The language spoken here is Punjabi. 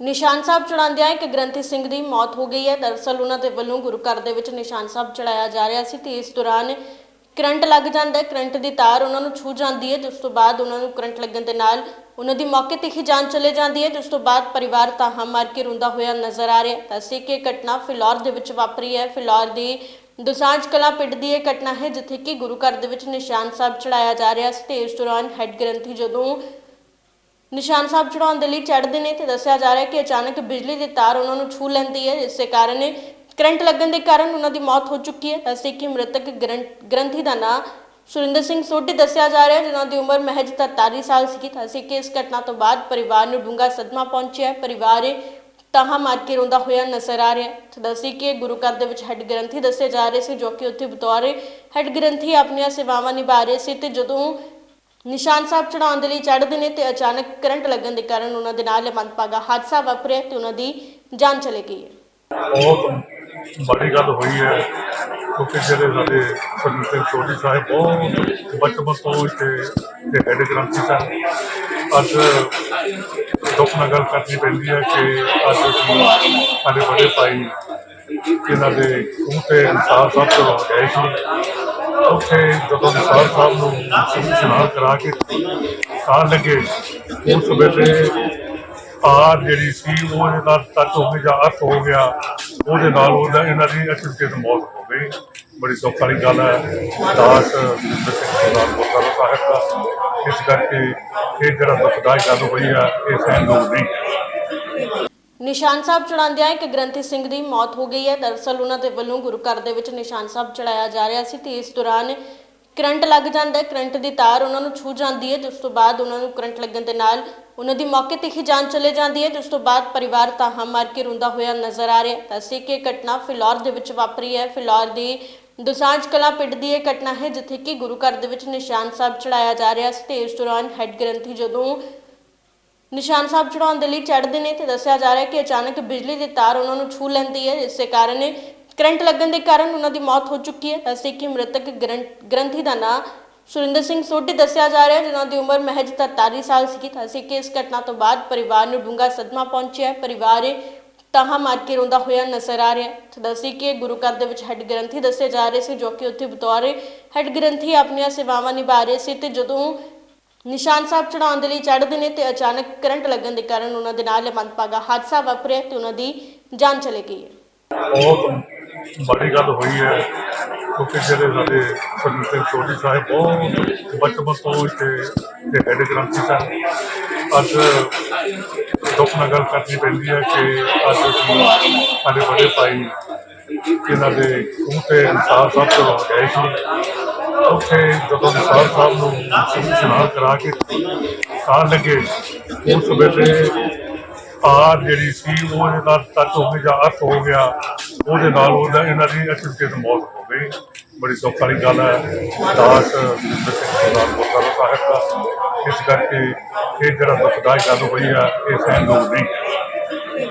ਨਿਸ਼ਾਨ ਸਾਹਿਬ ਚੜਾਉਂਦਿਆਂ ਇੱਕ ਗ੍ਰੰਥੀ ਸਿੰਘ ਦੀ ਮੌਤ ਹੋ ਗਈ ਹੈ। ਦਰਅਸਲ ਉਹਨਾਂ ਦੇ ਵੱਲੋਂ ਗੁਰੂ ਘਰ ਦੇ ਵਿੱਚ ਨਿਸ਼ਾਨ ਸਾਹਿਬ ਚੜਾਇਆ ਜਾ ਰਿਹਾ ਸੀ ਤੇ ਇਸ ਦੌਰਾਨ ਕਰੰਟ ਲੱਗ ਜਾਂਦਾ ਹੈ। ਕਰੰਟ ਦੀ ਤਾਰ ਉਹਨਾਂ ਨੂੰ ਛੂ ਜਾਂਦੀ ਹੈ। ਜਿਸ ਤੋਂ ਬਾਅਦ ਉਹਨਾਂ ਨੂੰ ਕਰੰਟ ਲੱਗਣ ਦੇ ਨਾਲ ਉਹਨਾਂ ਦੀ ਮੌਕੇ ਤੇ ਹੀ ਜਾਨ ਚਲੇ ਜਾਂਦੀ ਹੈ। ਜਿਸ ਤੋਂ ਬਾਅਦ ਪਰਿਵਾਰ ਤਾਹਾ ਮਾਰ ਕੇ ਰੋਂਦਾ ਹੋਇਆ ਨਜ਼ਰ ਆ ਰਿਹਾ ਹੈ। ਤਾਂ ਅਸੀਂ ਕਿ ਘਟਨਾ ਫਿਲੌਰ ਦੇ ਵਿੱਚ ਵਾਪਰੀ ਹੈ। ਫਿਲੌਰ ਦੀ ਦੁਸਾਂਝ ਕਲਾ ਪਿੰਡ ਦੀ ਇਹ ਘਟਨਾ ਹੈ, ਜਿੱਥੇ ਕਿ ਗੁਰੂ ਘਰ ਦੇ ਵਿੱਚ ਨਿਸ਼ਾਨ ਸਾਹਿਬ ਚੜਾਇਆ ਜਾ ਰਿਹਾ ਸੀ ਤੇ ਇਸ ਦੌਰਾਨ ਹੈੱਡ ਗ੍ਰੰਥੀ ਜਦੋਂ ਨਿਸ਼ਾਨ ਸਾਹਿਬ ਚੜਾਉਣ ਦੇ ਲਈ ਚੜ੍ਹਦੇ ਨੇ ਤੇ ਦੱਸਿਆ ਜਾ ਰਿਹਾ ਕਿ ਅਚਾਨਕ ਬਿਜਲੀ ਦੀ ਤਾਰ ਉਹਨਾਂ ਨੂੰ ਛੂ ਲੈਂਦੀ ਹੈ, ਜਿਸ ਦੇ ਕਾਰਨ ਕਰੰਟ ਲੱਗਣ ਦੇ ਕਾਰਨ ਉਹਨਾਂ ਦੀ ਮੌਤ ਹੋ ਚੁੱਕੀ ਹੈ। ਅਸੀਂ ਕਿ ਮ੍ਰਿਤਕ ਗ੍ਰੰ- ਗ੍ਰੰਥੀ ਦਾ ਨਾਮ ਸੁਰਿੰਦਰ ਸਿੰਘ ਸੋਢੀ ਦੱਸਿਆ ਜਾ ਰਿਹਾ ਹੈ, ਜਿਨ੍ਹਾਂ ਦੀ ਉਮਰ ਮਹਿਜ 43 ਸਾਲ ਸੀ ਤਾਂ ਕਿ ਇਸ ਘਟਨਾ ਤੋਂ ਬਾਅਦ ਪਰਿਵਾਰ ਨੂੰ ਡੂੰਘਾ ਸਦਮਾ ਪਹੁੰਚਿਆ ਹੈ। ਪਰਿਵਾਰ ਤਾਹਾ ਮਾਰ ਕੇ ਰੋਂਦਾ ਹੋਇਆ ਨਜ਼ਰ ਆ ਰਿਹਾ ਹੈ। ਤੇ ਦੱਸੀ ਕਿ ਗੁਰੂ ਘਰ ਦੇ ਵਿੱਚ ਹੈੱਡ ਗ੍ਰੰਥੀ ਦੱਸੇ ਜਾ ਰਹੇ ਸੀ, ਜੋ ਕਿ ਉੱਥੇ ਬਤੌਰ ਹੈੱਡ ਗ੍ਰੰਥੀ ਆਪਣੀਆਂ ਸੇਵਾਵਾਂ ਨਿਭਾ ਰਹੇ ਸੀ ਤੇ ਜਦੋਂ ਨਿਸ਼ਾਨ ਸਾਹਿਬ ਚੜਾਉਣ ਦੇ ਲਈ ਚੜ੍ਹਦੇ ਨੇ ਤੇ ਅਚਾਨਕ ਕਰੰਟ ਲੱਗਣ ਦੇ ਕਾਰਨ ਉਹਨਾਂ ਦੇ ਨਾਲ ਇਹ ਹਾਦਸਾ ਵਾਪਰਿਆ ਤੇ ਉਹਨਾਂ ਦੀ ਜਾਨ ਚਲੀ ਗਈ ਹੈ। ਬਹੁਤ ਬੜੀ ਗੱਲ ਹੋਈ ਹੈ, ਕਿਉਂਕਿ ਜਿਹੜੇ ਸਾਡੇ ਸਰਦਾਰ ਸਿੰਘ ਸਾਹਿਬ ਬਹੁਤ ਬਚਪਨ ਤੋਂ ਇੱਥੇ ਦੇ ਹੈਡ ਗ੍ਰੰਥੀ ਸਨ। ਅੱਜ ਦੁੱਖ ਨਾਲ ਗੱਲ ਕਰਨੀ ਪੈਂਦੀ ਹੈ ਕਿ ਅੱਜ ਅਸੀਂ ਸਾਡੇ ਬੜੇ ਭਾਈ ਇਹਨਾਂ ਦੇ ਖੂਹ ਤੇ ਇਨਸਾਰ ਸਾਹਿਬ ਤੋਂ ਗਏ ਸੀ। ਉੱਥੇ ਜਦੋਂ ਇਨਸਾਰ ਸਾਹਿਬ ਨੂੰ ਇਸ਼ਨਾਨ ਕਰਾ ਕੇ ਸਾਹ ਲੱਗੇ, ਉਸ ਵੇਲੇ ਤਾਰ ਜਿਹੜੀ ਸੀ, ਉਹ ਇਹਦੇ ਨਾਲ ਟੱਚ ਹੋ ਗਈ ਜਾਂ ਅਰਥ ਹੋ ਗਿਆ, ਉਹਦੇ ਨਾਲ ਉਹਦਾ ਇਹਨਾਂ ਦੀ ਅਚਨਚੇਤ ਮੌਤ ਹੋ ਗਈ। ਬੜੀ ਦੁੱਖ ਵਾਲੀ ਗੱਲ ਹੈ, ਦਾਸ ਸਿੰਘ ਸਰਦਾਰ ਗੁਰਦੁਆਰਾ ਸਾਹਿਬ ਦਾ ਇਸ ਕਰਕੇ ਇਹ ਜਿਹੜਾ ਦੁਖਦਾਈ ਗੱਲ ਹੋਈ ਹੈ, ਇਹ ਸਹਿਣ ਸਹਿਣਯੋਗ ਨਹੀਂ। ਨਿਸ਼ਾਨ ਸਾਹਿਬ ਚੜਾਉਂਦਿਆਂ ਇੱਕ ਗ੍ਰੰਥੀ ਸਿੰਘ ਦੀ ਮੌਤ ਹੋ ਗਈ ਹੈ। ਦਰਅਸਲ ਉਹਨਾਂ ਦੇ ਵੱਲੋਂ ਗੁਰੂ ਘਰ ਦੇ ਵਿੱਚ ਨਿਸ਼ਾਨ ਸਾਹਿਬ ਚੜਾਇਆ ਜਾ ਰਿਹਾ ਸੀ ਤੇ ਇਸ ਦੌਰਾਨ ਕਰੰਟ ਲੱਗ ਜਾਂਦਾ ਹੈ। ਕਰੰਟ ਦੀ ਤਾਰ ਉਹਨਾਂ ਨੂੰ ਛੂ ਜਾਂਦੀ ਹੈ, ਜਿਸ ਤੋਂ ਬਾਅਦ ਉਹਨਾਂ ਨੂੰ ਕਰੰਟ ਲੱਗਣ ਦੇ ਨਾਲ ਉਹਨਾਂ ਦੀ ਮੌਕੇ ਤੇ ਹੀ ਜਾਨ ਚਲੇ ਜਾਂਦੀ ਹੈ, ਜਿਸ ਤੋਂ ਬਾਅਦ ਪਰਿਵਾਰ ਤਾਹਾ ਮਾਰ ਕੇ ਰੋਂਦਾ ਹੋਇਆ ਨਜ਼ਰ ਆ ਰਿਹਾ ਹੈ। ਤਾਂ ਅਸੀਂ ਕਿ ਇਹ ਘਟਨਾ ਫਿਲੌਰ ਦੇ ਵਿੱਚ ਵਾਪਰੀ ਹੈ। ਫਿਲੌਰ ਦੀ ਦੁਸਾਂਝ ਕਲਾ ਪਿੰਡ ਦੀ ਇਹ ਘਟਨਾ ਹੈ, ਜਿੱਥੇ ਕਿ ਗੁਰੂ ਘਰ ਦੇ ਵਿੱਚ ਨਿਸ਼ਾਨ ਸਾਹਿਬ ਚੜਾਇਆ ਜਾ ਰਿਹਾ ਸੀ ਤੇ ਇਸ ਦੌਰਾਨ ਹੈੱਡ ਗ੍ਰੰਥੀ ਜਦੋਂ ਨਿਸ਼ਾਨ ਸਾਹਿਬ ਚੜਾਉਣ ਦੇ ਲਈ ਚੜ੍ਹਦੇ ਨੇ ਤੇ ਦੱਸਿਆ ਜਾ ਰਿਹਾ ਕਿ ਅਚਾਨਕ ਬਿਜਲੀ ਦੀ ਤਾਰ ਉਹਨਾਂ ਨੂੰ ਛੂ ਲੈਂਦੀ ਹੈ, ਜਿਸ ਦੇ ਕਾਰਨ ਕਰੰਟ ਲੱਗਣ ਦੇ ਕਾਰਨ ਉਹਨਾਂ ਦੀ ਮੌਤ ਹੋ ਚੁੱਕੀ ਹੈ। ਅਸੀਂ ਕਿ ਮ੍ਰਿਤਕ ਗ੍ਰੰ- ਗ੍ਰੰਥੀ ਦਾ ਨਾਮ ਸੁਰਿੰਦਰ ਸਿੰਘ ਸੋਢੀ ਦੱਸਿਆ ਜਾ ਰਿਹਾ ਹੈ, ਜਿਨ੍ਹਾਂ ਦੀ ਉਮਰ ਮਹਿਜ 43 ਸਾਲ ਸੀ ਤਾਂ ਕਿ ਇਸ ਘਟਨਾ ਤੋਂ ਬਾਅਦ ਪਰਿਵਾਰ ਨੂੰ ਡੂੰਘਾ ਸਦਮਾ ਪਹੁੰਚਿਆ ਹੈ। ਪਰਿਵਾਰ ਤਾਹਾ ਮਾਰ ਕੇ ਰੋਂਦਾ ਹੋਇਆ ਨਜ਼ਰ ਆ ਰਿਹਾ ਹੈ। ਦੱਸੀ ਕਿ ਗੁਰੂ ਘਰ ਦੇ ਵਿੱਚ ਹੈੱਡ ਗ੍ਰੰਥੀ ਦੱਸੇ ਜਾ ਰਹੇ ਸੀ, ਜੋ ਕਿ ਉੱਥੇ ਬਤੌਰ ਹੈੱਡ ਗ੍ਰੰਥੀ ਆਪਣੀਆਂ ਸੇਵਾਵਾਂ ਨਿਭਾ ਰਹੇ ਸੀ ਤੇ ਜਦੋਂ ਨਿਸ਼ਾਨ ਸਾਹਿਬ ਚੜਾਉਣ ਦੇ ਲਈ ਚੜ੍ਹਦੇ ਨੇ ਤੇ ਅਚਾਨਕ ਕਰੰਟ ਲੱਗਣ ਦੇ ਕਾਰਨ ਉਹਨਾਂ ਦੇ ਨਾਲ ਇਹ ਹਾਦਸਾ ਵਾਪਰਿਆ ਤੇ ਉਹਨਾਂ ਦੀ ਜਾਨ ਚਲੀ ਗਈ ਹੈ। ਬਹੁਤ ਬੜੀ ਗੱਲ ਹੋਈ ਹੈ, ਕਿਉਂਕਿ ਜਿਹੜੇ ਸਾਡੇ ਸਰਦਾਰ ਸਿੰਘ ਸਾਹਿਬ ਬਹੁਤ ਬਚਪਨ ਤੋਂ ਇੱਥੇ ਦੇ ਹੈਡ ਗ੍ਰੰਥੀ ਸਨ। ਅੱਜ ਦੁੱਖ ਨਾਲ ਗੱਲ ਕਰਨੀ ਪੈਂਦੀ ਹੈ ਕਿ ਅੱਜ ਅਸੀਂ ਸਾਡੇ ਬੜੇ ਭਾਈ ਇਹਨਾਂ ਦੇ ਖੂਹ ਤੇ ਇਨਸਾਰ ਸਾਹਿਬ ਤੋਂ ਗਏ ਸੀ। ਉੱਥੇ ਜਦੋਂ ਇਨਸਾਰ ਸਾਹਿਬ ਨੂੰ ਇਸ਼ਨਾਨ ਕਰਾ ਕੇ ਸਾਹ ਲੱਗੇ, ਉਸ ਵੇਲੇ ਤਾਰ ਜਿਹੜੀ ਸੀ, ਉਹ ਇਹਦੇ ਨਾਲ ਟੱਚ ਹੋ ਗਈ ਜਾਂ ਅਰਥ ਹੋ ਗਿਆ, ਉਹਦੇ ਨਾਲ ਉਹਦਾ ਇਹਨਾਂ ਦੀ ਅਚਨਚੇਤ ਮੌਤ ਹੋ ਗਈ। ਬੜੀ ਦੁੱਖ ਵਾਲੀ ਗੱਲ ਹੈ, ਦਾਸ ਸਿੰਘ ਸਰਦਾਰ ਗੁਰਦੁਆਰਾ ਸਾਹਿਬ ਦਾ ਇਸ ਕਰਕੇ ਇਹ ਜਿਹੜਾ ਦੁਖਦਾਈ ਗੱਲ ਹੋਈ ਆ ਇਹ ਸਹਿਣਯੋਗ ਨਹੀਂ।